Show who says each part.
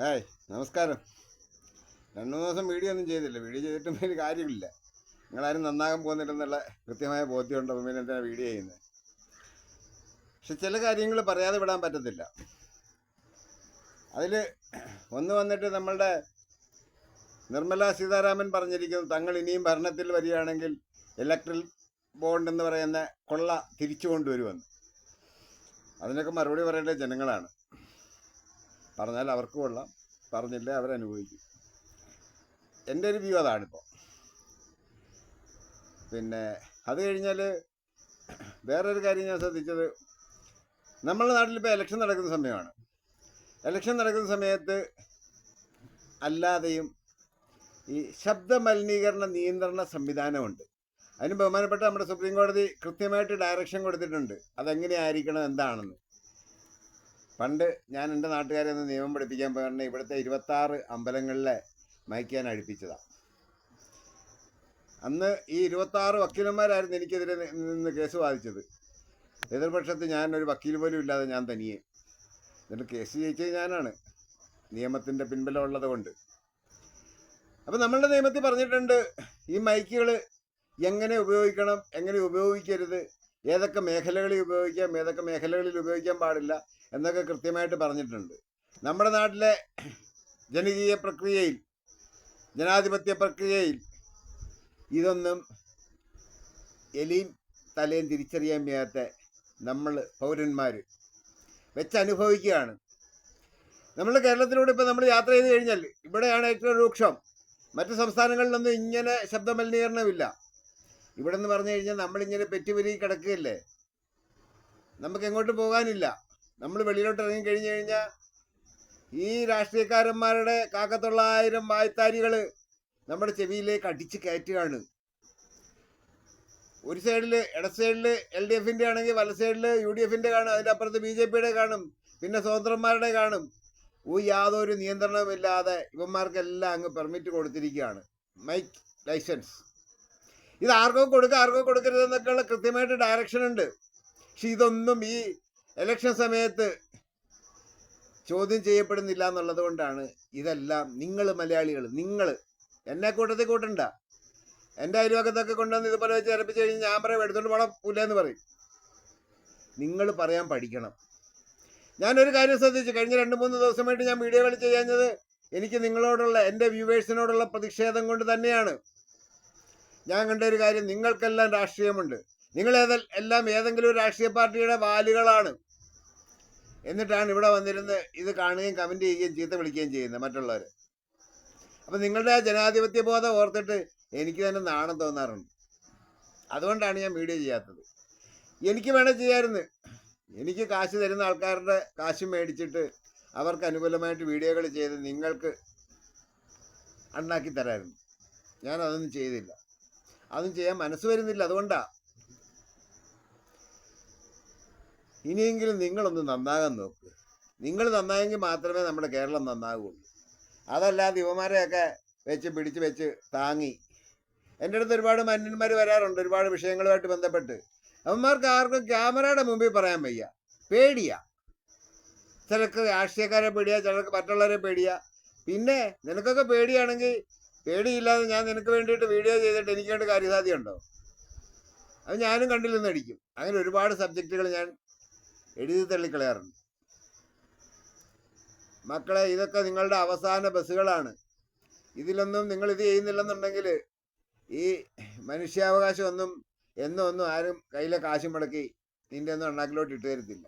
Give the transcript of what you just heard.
Speaker 1: Hi നമസ്കാരം. രണ്ടു മൂന്ന് ദിവസം വീഡിയോ ഒന്നും ചെയ്തില്ല. വീഡിയോ ചെയ്തിട്ടും അതിന് കാര്യമില്ല. നിങ്ങളാരും നന്നാകാൻ പോകുന്നില്ലെന്നുള്ള കൃത്യമായ ബോധ്യമുണ്ട് അപ്പം പിന്നെ എന്തിനാണ് വീഡിയോ ചെയ്യുന്നത്? പക്ഷെ ചില കാര്യങ്ങൾ പറയാതെ വിടാൻ പറ്റത്തില്ല. അതിൽ ഒന്ന് വന്നിട്ട് നമ്മളുടെ നിർമ്മല സീതാരാമൻ പറഞ്ഞിരിക്കുന്നു തങ്ങൾ ഇനിയും ഭരണത്തിൽ വരികയാണെങ്കിൽ ഇലക്ട്രൽ ബോണ്ട് എന്ന് പറയുന്ന കൊള്ള തിരിച്ചു കൊണ്ടുവരുമെന്ന്. അതിനൊക്കെ മറുപടി പറയേണ്ടത് ജനങ്ങളാണ്. പറഞ്ഞാൽ അവർക്ക് കൊള്ളാം. പറഞ്ഞില്ലേ അവരനുഭവിക്കും എന്റെ ഒരു വ്യൂ അതാണിപ്പോൾ. പിന്നെ അത് കഴിഞ്ഞാൽ വേറൊരു കാര്യം ഞാൻ ശ്രദ്ധിച്ചത് നമ്മുടെ നാട്ടിലിപ്പോൾ ഇലക്ഷൻ നടക്കുന്ന സമയമാണ്. ഇലക്ഷൻ നടക്കുന്ന സമയത്ത് അല്ലാതെയും ഈ ശബ്ദ മലിനീകരണ നിയന്ത്രണ സംവിധാനമുണ്ട്. അതിന് ബഹുമാനപ്പെട്ട നമ്മുടെ സുപ്രീം കോടതി കൃത്യമായിട്ട് ഡയറക്ഷൻ കൊടുത്തിട്ടുണ്ട്. അതെങ്ങനെയായിരിക്കണം എന്താണെന്ന്. പണ്ട് ഞാൻ എന്റെ നാട്ടുകാരെ ഒന്ന് നിയമം പഠിപ്പിക്കാൻ പോയിരുന്ന ഇവിടുത്തെ ഇരുപത്താറ് അമ്പലങ്ങളിലെ മയക്കാൻ അഴിപ്പിച്ചതാണ് അന്ന് ഈ ഇരുപത്താറ് വക്കീലന്മാരായിരുന്നു എനിക്കെതിരെ നിന്ന് കേസ് വാദിച്ചത്. എതിർപക്ഷത്ത് ഞാൻ ഒരു വക്കീൽ പോലും ഇല്ലാതെ ഞാൻ തനിയെ. എന്നിട്ട് കേസ് ജയിച്ചത് ഞാനാണ്. നിയമത്തിന്റെ പിൻബലം ഉള്ളത് കൊണ്ട്. അപ്പം നമ്മളുടെ നിയമത്തിൽ പറഞ്ഞിട്ടുണ്ട് ഈ മൈക്കുകൾ എങ്ങനെ ഉപയോഗിക്കണം എങ്ങനെ ഉപയോഗിക്കരുത് ഏതൊക്കെ മേഖലകളിൽ ഉപയോഗിക്കാം ഏതൊക്കെ മേഖലകളിൽ ഉപയോഗിക്കാൻ പാടില്ല എന്നൊക്കെ കൃത്യമായിട്ട് പറഞ്ഞിട്ടുണ്ട്. നമ്മുടെ നാട്ടിലെ ജനകീയ പ്രക്രിയയിൽ ജനാധിപത്യ പ്രക്രിയയിൽ ഇതൊന്നും എലിയും തലയും തിരിച്ചറിയാൻ വയ്യാത്ത നമ്മൾ പൗരന്മാർ വെച്ചനുഭവിക്കുകയാണ്. നമ്മൾ കേരളത്തിലൂടെ ഇപ്പോൾ നമ്മൾ യാത്ര ചെയ്ത് കഴിഞ്ഞാൽ ഇവിടെയാണ് ഏറ്റവും രൂക്ഷം. മറ്റ് സംസ്ഥാനങ്ങളിലൊന്നും ഇങ്ങനെ ശബ്ദമലിനീകരണമില്ല. ഇവിടെ നിന്ന് പറഞ്ഞു കഴിഞ്ഞാൽ നമ്മളിങ്ങനെ പെറ്റുപെരുകി കിടക്കുകയല്ലേ? നമുക്ക് എങ്ങോട്ട് പോകാനില്ല. നമ്മൾ വെളിയിലോട്ട് ഇറങ്ങി കഴിഞ്ഞു കഴിഞ്ഞാൽ ഈ രാഷ്ട്രീയക്കാരന്മാരുടെ കാക്കത്തൊള്ളായിരം വായ്ത്താരികൾ നമ്മുടെ ചെവിയിലേക്ക് അടിച്ച് കയറ്റുകയാണ്. ഒരു സൈഡിൽ ഇട സൈഡിൽ എൽ ഡി എഫിന്റെ ആണെങ്കിൽ വല സൈഡിൽ യു ഡി എഫിന്റെ കാണും അതിന്റെ അപ്പുറത്ത് ബി ജെ പിയുടെ കാണും പിന്നെ സ്വതന്ത്രന്മാരുടെ കാണും. ഒരു യാതൊരു നിയന്ത്രണമില്ലാതെ ഇവന്മാർക്കെല്ലാം അങ്ങ് പെർമിറ്റ് കൊടുത്തിരിക്കുകയാണ്. Mic licence. ഇത് ആർക്കോ കൊടുക്കുക ആർക്കോ കൊടുക്കരുതെന്നൊക്കെയുള്ള കൃത്യമായിട്ട് ഡയറക്ഷൻ ഉണ്ട്. പക്ഷെ ഇതൊന്നും ഈ ഇലക്ഷൻ സമയത്ത് ചോദ്യം ചെയ്യപ്പെടുന്നില്ല എന്നുള്ളത് കൊണ്ടാണ് ഇതെല്ലാം നിങ്ങൾ മലയാളികൾ നിങ്ങൾ എന്നെ കൂട്ടത്തിൽ കൂട്ടണ്ട. എന്റെ അയൽവക്കത്തൊക്കെ കൊണ്ടുവന്ന് ഇതുപോലെ വെച്ച് ഇറപ്പിച്ച് കഴിഞ്ഞാൽ ഞാൻ പറയും എടുത്തോണ്ട് പോണം പുല്ലെന്ന് പറയും. നിങ്ങൾ പറയാൻ പഠിക്കണം. ഞാനൊരു കാര്യം ശ്രദ്ധിച്ചു. കഴിഞ്ഞ രണ്ട് മൂന്ന് ദിവസമായിട്ട് ഞാൻ വീഡിയോകൾ ചെയ്യാഞ്ഞത് എനിക്ക് നിങ്ങളോടുള്ള എന്റെ വ്യൂവേഴ്സിനോടുള്ള പ്രതിഷേധം കൊണ്ട് തന്നെയാണ്. ഞാൻ കണ്ട ഒരു കാര്യം നിങ്ങൾക്കെല്ലാം രാഷ്ട്രീയമുണ്ട്. നിങ്ങൾ ഏതെല്ലാം ഏതെങ്കിലും ഒരു രാഷ്ട്രീയ പാർട്ടിയുടെ വാലുകളാണ്. എന്നിട്ടാണ് ഇവിടെ വന്നിരുന്ന് ഇത് കാണുകയും കമന്റ് ചെയ്യുകയും ചീത്ത വിളിക്കുകയും ചെയ്യുന്നത് മറ്റുള്ളവർ. അപ്പം നിങ്ങളുടെ ജനാധിപത്യ ബോധം ഓർത്തിട്ട് എനിക്ക് തന്നെ നാണം തോന്നാറുണ്ട്. അതുകൊണ്ടാണ് ഞാൻ വീഡിയോ ചെയ്യാത്തത്. എനിക്ക് വേണേൽ ചെയ്യാമായിരുന്നു. എനിക്ക് കാശ് തരുന്ന ആൾക്കാരുടെ കാശ് മേടിച്ചിട്ട് അവർക്ക് അനുകൂലമായിട്ട് വീഡിയോകൾ ചെയ്ത് നിങ്ങൾക്ക് അണ്ണാക്കി തരാമായിരുന്നു. ഞാനതൊന്നും ചെയ്തില്ല. അതൊന്നും ചെയ്യാൻ മനസ്സ് വരുന്നില്ല. അതുകൊണ്ടാണ് ഇനിയെങ്കിലും നിങ്ങളൊന്ന് നന്നാകാൻ നോക്കുക നിങ്ങൾ നന്നായെങ്കിൽ മാത്രമേ നമ്മുടെ കേരളം നന്നാകുള്ളൂ അതല്ലാതെ യുവമാരെയൊക്കെ വെച്ച് പിടിച്ച് വെച്ച് താങ്ങി. എന്റെ അടുത്ത് ഒരുപാട് മന്യന്മാർ വരാറുണ്ട് ഒരുപാട് വിഷയങ്ങളുമായിട്ട് ബന്ധപ്പെട്ട്. അവന്മാർക്ക് ആർക്കും ക്യാമറയുടെ മുമ്പിൽ പറയാൻ വയ്യ. പേടിയാ. ചിലർക്ക് രാഷ്ട്രീയക്കാരെ പേടിയാ ചിലർക്ക് മറ്റുള്ളവരെ പേടിയാ. പിന്നെ നിനക്കൊക്കെ പേടിയാണെങ്കിൽ പേടിയില്ലാതെ ഞാൻ നിനക്ക് വേണ്ടിയിട്ട് വീഡിയോ ചെയ്തിട്ട് എനിക്ക് കാര്യസാധ്യമുണ്ടോ അത് ഞാനും കണ്ടില്ലെന്ന് അടിക്കും അങ്ങനെ ഒരുപാട് സബ്ജക്റ്റുകൾ ഞാൻ എഴുതി തള്ളിക്കളയാറുണ്ട്. മക്കളെ ഇതൊക്കെ നിങ്ങളുടെ അവസാന ബസ്സുകളാണ്. ഇതിലൊന്നും നിങ്ങൾ ഇത് ചെയ്യുന്നില്ലെന്നുണ്ടെങ്കിൽ ഈ മനുഷ്യാവകാശം ഒന്നും എന്നും ഒന്നും ആരും കയ്യിലെ കാശ് മുടക്കി നിന്റെ ഒന്നും ഉണ്ടാക്കിലോട്ട് ഇട്ട് തരത്തില്ല